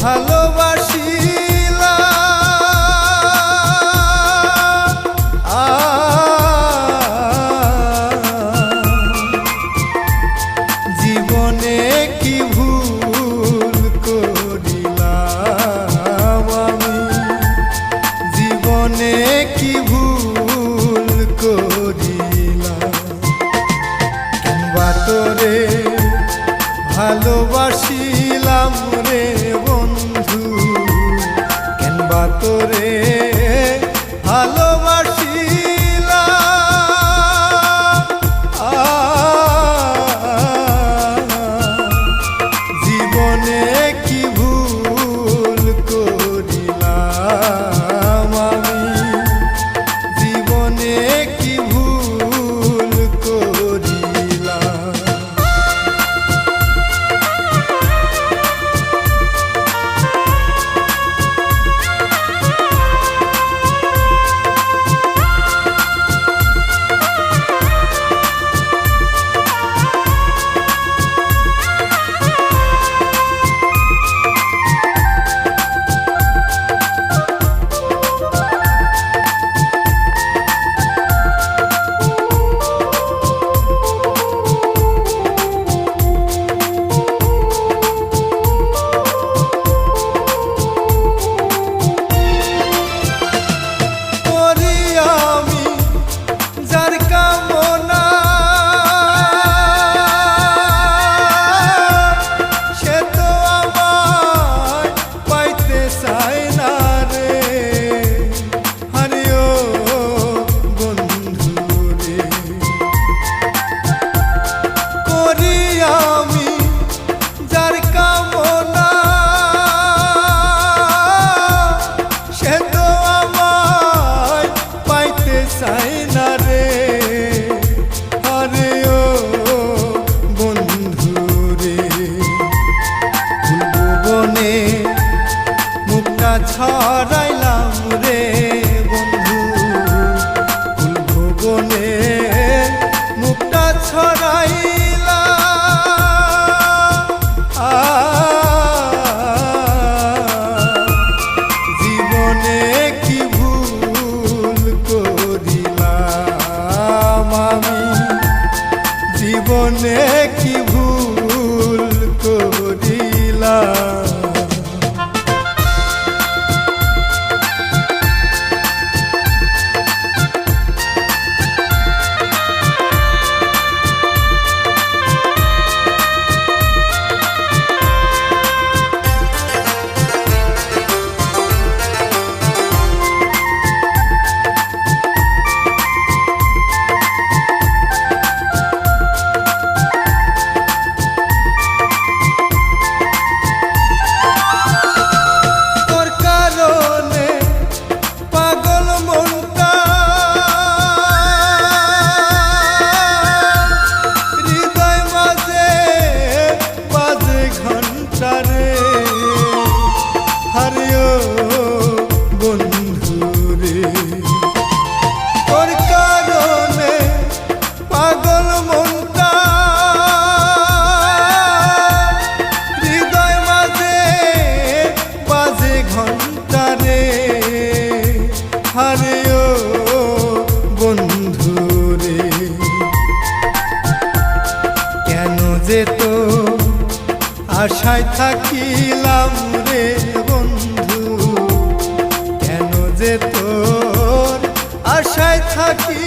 ভালোবাসি। রে বন্ধু কেনবা তোরে জীবনে কি ভুল করিলা সংসারে হারিও বন্ধুরে তোর কারণে পাগল মনটা হৃদয় মাঝে বাজে ঘন্টারে হারিও কোথায় থাকিলাম রে বন্ধু? কেন যে তোর আশায় থাকি?